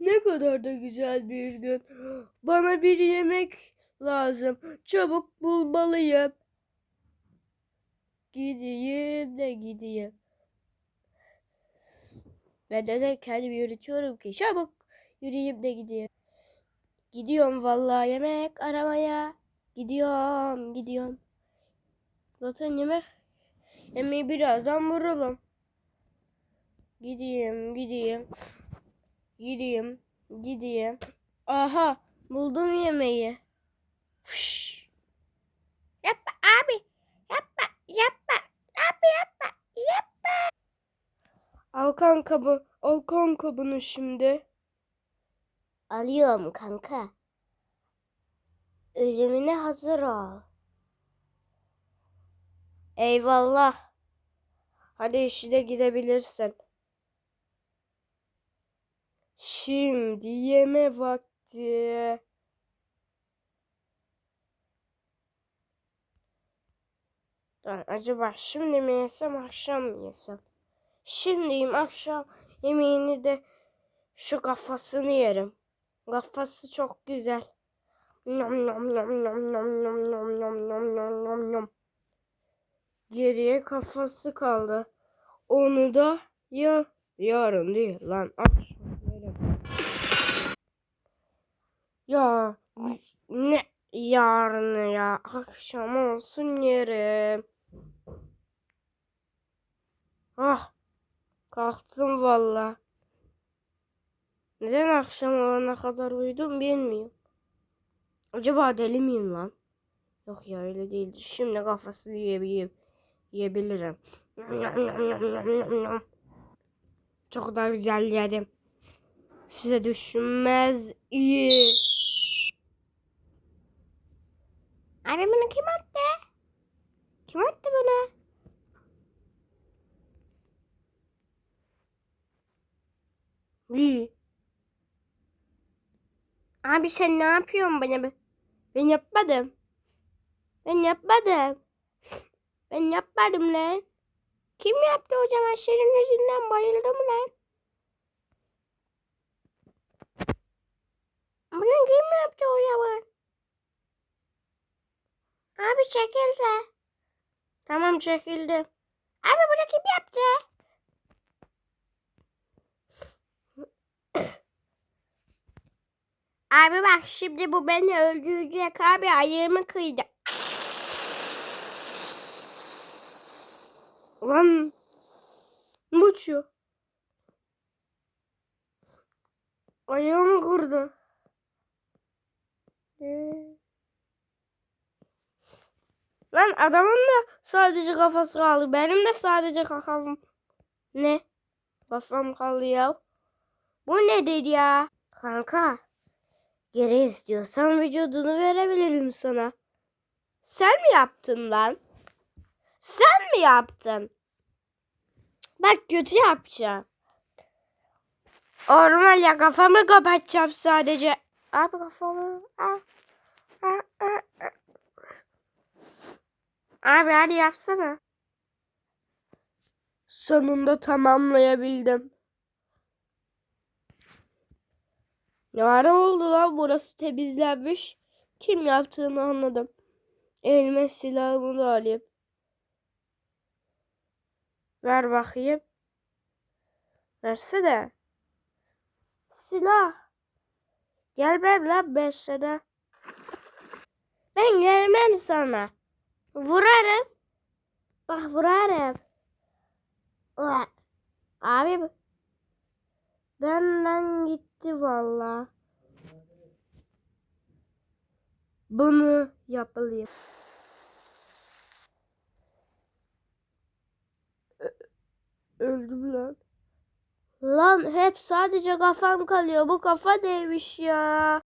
Ne kadar da güzel bir gün. Bana bir yemek lazım. Çabuk bulmalıyım. Gideyim de gideyim. Ben de kendimi yürütüyorum ki çabuk yürüyeyim de gideyim. Gidiyorum vallahi yemek aramaya. Gidiyorum, gidiyorum. Zaten yemek yemeği birazdan vururum. Gideyim, gideyim. Gideyim, gideyim. Aha, buldum yemeği. Fış. Yapma abi. Yapma, yapma. Abi yapma, yapma. Al kanka bu. Al kanka bunu şimdi. Alıyorum kanka. Ölümüne hazır ol. Eyvallah. Hadi işine gidebilirsin. Şimdi yeme vakti. Acaba şimdi mi yesem akşam mı yesem? Şimdi yiyeyim akşam yemeğini de şu kafasını yerim. Kafası çok güzel. Nom nom nom nom nom nom nom nom nom nom nom nom. Geriye kafası kaldı. Onu da ya yarın değil lan akşam Ya ne yarın ya akşam olsun yerim. Ah kalktım valla. Neden akşam olana kadar uyudum bilmiyorum. Acaba deli miyim lan? Yok ya öyle değildir. Şimdi kafasını yiyebilirim. Yiyebilirim. Çok da güzel yedim. Size düşünmez iyi. Abi bunu kim attı? Kim attı bana? İyi. Abi sen ne yapıyorsun bana? be? Ben yapmadım. Ben yapmadım. Ben yapmadım lan. Kim yaptı o zaman senin yüzünden bayıldım lan. Bunu kim yaptı o zaman? Abi çekilse. Tamam çekildim. Abi bunu kim yaptı? Abi bak şimdi bu beni öldürecek abi ayağımı kıydı. Lan ne uçuyor? Ayağımı kırdı. Ee? Lan adamın da sadece kafası kaldı. Benim de sadece kafam. Ne? Kafam kaldı ya. Bu nedir ya? Kanka. Geri istiyorsan vücudunu verebilirim sana. Sen mi yaptın lan? Sen mi yaptın? Bak kötü yapacağım. Normal ya kafamı kapatacağım sadece. Abi kafamı. Ah, ah, ah. Abi hadi yapsana. Sonunda tamamlayabildim. Ne ara oldu lan burası temizlenmiş. Kim yaptığını anladım. Elime silahımı da alayım. Ver bakayım. Versene. Silah. Gelmem lan ben sana. Ben gelmem sana. Vurarım. Bak vurarım. Ulan. Abi benden gitti valla. Bunu yapmalıyım. Ö- Öldüm lan. Lan hep sadece kafam kalıyor. Bu kafa neymiş ya?